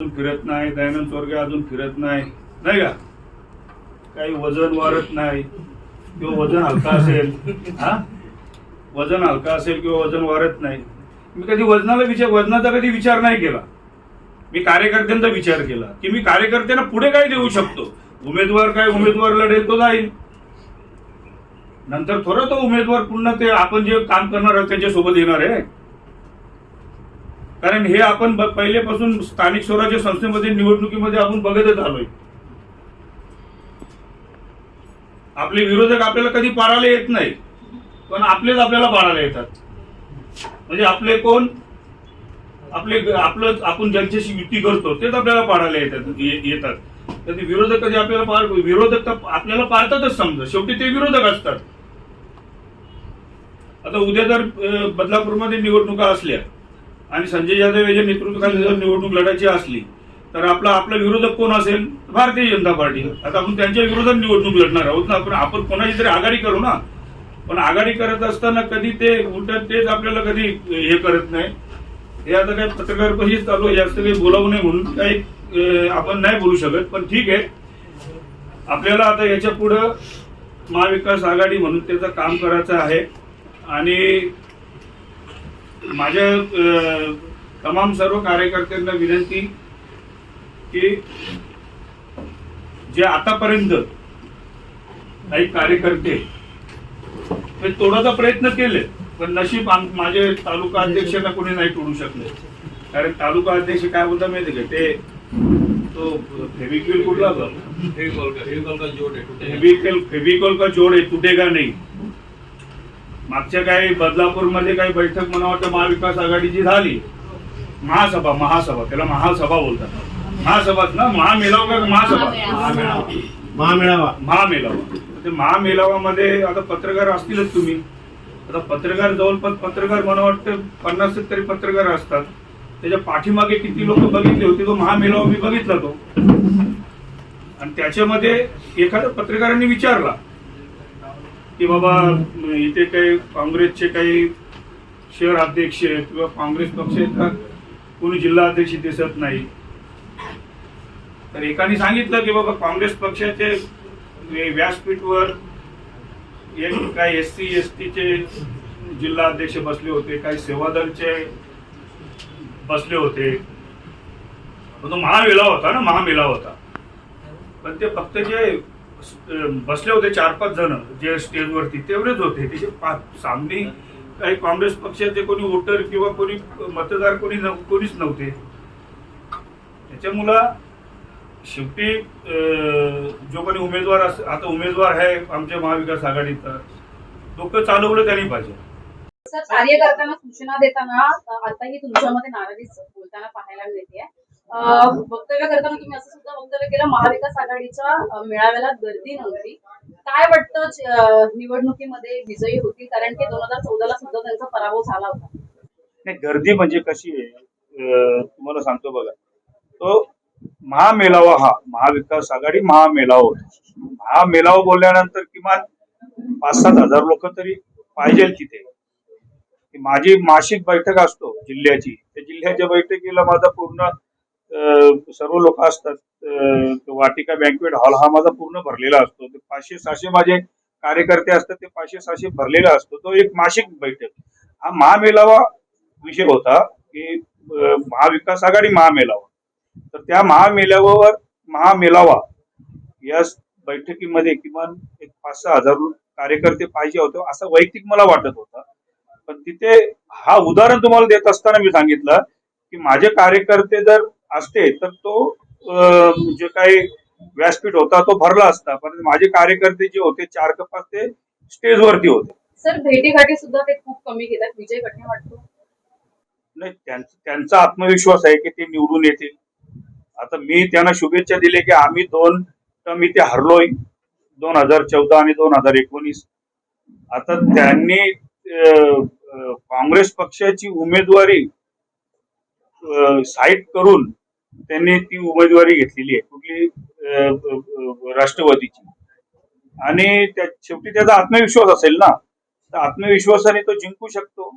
अजून फिरत नाही दयानंद स्वर्ग अजून फिरत नाही. नाही का? काही वजन वाढत नाही किंवा वजन हलका असेल हा? वजन हलका असेल किंवा वजन वाढत नाही. मी कधी वजनाला विचार वजनाचा कधी विचार नाही केला. मी कार्यकर्त्यांचा विचार केला की मी कार्यकर्त्यांना पुढे काय देऊ शकतो? उमेदवार काय उमेदवार लढेल तो जाईल. नंतर थोडं तो उमेदवार पुन्हा ते आपण जे काम करणार आहोत त्यांच्यासोबत येणार आहे. कारण हे आपण पहिलेपासून स्थानिक स्वराज्य संस्थेमध्ये निवडणुकीमध्ये आपण बघतच आलोय. आपले विरोधक आपल्याला कधी पाळायला येत नाही पण आपलेच आपल्याला पाळायला येतात. म्हणजे आपले कोण? आपले आपलं आपण ज्यांच्याशी युती करतो तेच आपल्याला पाडायला येतात येतात. तर ते विरोधक कधी आपल्याला पाड विरोधक तर आपल्याला पाडतातच समजा. शेवटी ते विरोधक असतात. आता उद्या जर बदलापूरमध्ये निवडणुका असल्या आणि संजय यादव याच्या नेतृत्वाखाली जर निवडणूक लढायची असली तर आपला आपला विरोधक कोण असेल? भारतीय जनता पार्टी. आता आपण त्यांच्या विरोधात निवडणूक लढणार आहोत ना. आपण आपण कोणाची तरी आघाडी करू ना. पण आघाडी करत असताना कधी ते उलट तेच आपल्याला कधी हे करत नाही. हे आता काही पत्रकार परिषद चालू आहे. जास्त काही बोलावू नये म्हणून काही आपण नाही बोलू शकत. पण ठीक आहे. आपल्याला आता याच्या पुढं महाविकास आघाडी म्हणून त्याचं काम करायचं आहे. आणि माझ्या तमाम सर्व कार्यकर्त्यांना विनंती की जे आतापर्यंत काही कार्यकर्ते ते तोडायचा प्रयत्न केले पण नशीब माझे तालुका अध्यक्षांना कोणी नाही तोडू शकले. कारण तालुका अध्यक्ष काय बोलता माहिती का? ते तो फेविक्विल कुठला? फेविकल फेविकॉल का जोड आहे तुटेगा नाही? मागच्या काही बदलापूरमध्ये काही बैठक मला वाटतं महाविकास आघाडीची झाली. महासभा महासभा त्याला महासभा बोलतात. महासभाच ना? महामेलाव का महासभा? महामेळावा. महामेलावा ते महामेलावामध्ये आता पत्रकार असतीलच तुम्ही. आता पत्रकार जवळपास पत्रकार मला वाटतं पन्नास तरी पत्रकार असतात. त्याच्या पाठीमागे किती लोक बघितले होते तो महामेलावा मी बघितला तो. आणि त्याच्यामध्ये एखाद्या पत्रकारांनी विचारला. की बाबा इथे काही काँग्रेसचे काही शहर अध्यक्ष आहेत किंवा काँग्रेस पक्षाचा कोणी जिल्हा अध्यक्ष दिसत नाही. तर एकाने सांगितलं की बाबा काँग्रेस पक्षाचे व्यासपीठवर एक काही एस सी एस टीचे जिल्हा अध्यक्ष बसले होते काही सेवादलचे बसले होते. तो महामेळावा होता ना महामेळावा होता. पण ते फक्त जे बसले होते चार पाच जण जे स्टेजवरती तेवढेच होते. त्याचे पाच सामने काही काँग्रेस पक्षाचे कोणी वोटर किंवा कोणी मतदार कोणी कोणीच नव्हते. त्याच्यामुळं शेवटी जो कोणी उमेदवार अस आता उमेदवार आहे आमच्या महाविकास आघाडीचा लोक चालवलं त्यांनी पाहिजे. सर कार्यकर्त्यांना सूचना देताना आताही तुमच्यामध्ये नाराजी बोलताना पाहायला मिळते. वक्तव्य करताना तुम्ही असं सुद्धा वक्तव्य केलं महाविकास आघाडीच्या मेळाव्याला गर्दी नव्हती. काय वाटतं निवडणुकीमध्ये विजयी होतील? कारण की दोन हजार चौदाला सुद्धा त्यांचा पराभव झाला होता. नाही गर्दी म्हणजे कशी आहे? तुम्हाला सांगतो बघा. तो महामेळावा हा महाविकास आघाडी महामेळावा होता. महामेळावा बोलल्यानंतर किमान पाच सात हजार लोक तरी पाहिजे तिथे. माझी मासिक बैठक असतो जिल्ह्याची. त्या जिल्ह्याच्या बैठकीला माझा पूर्ण सर्व लोक असतात. वाटिका बँकवेट हॉल हा माझा पूर्ण भरलेला असतो. ते पाचशे सहाशे माझे कार्यकर्ते असतात ते पाचशे सहाशे भरलेला असतो. तो एक मासिक बैठक. हा महामेलावा विषय होता की महाविकास आघाडी महामेलावा. तर त्या महामेलावावर महामेलावा या बैठकीमध्ये किमान एक पाच सहा हजार कार्यकर्ते पाहिजे होते असं वैयक्तिक मला वाटत होता. पण तिथे हा उदाहरण तुम्हाला देत असताना मी सांगितलं की माझे कार्यकर्ते जर असते तर तो जे काही व्यासपीठ होता तो भरला असता. पण माझे कार्यकर्ते जे होते चार कपास ते स्टेजवरती होते. सर भेटीगाठी सुद्धा ते खूप कमी घेतात विजय कठीण वाटतो? नाही त्यांचा त्यांचा आत्मविश्वास आहे की ते निवडून येतील. आता मी त्यांना शुभेच्छा दिले की आम्ही दोन टर्म इथे हरलोय. दोन हजार चौदा आणि दोन हजार एकोणीस. आता त्यांनी काँग्रेस पक्षाची उमेदवारी साईट करून त्यांनी ती उमेदवारी घेतलेली आहे कुठली अं, राष्ट्रवादीची. आणि त्या शेवटी त्याचा आत्मविश्वास असेल ना तर आत्मविश्वासाने तो जिंकू शकतो.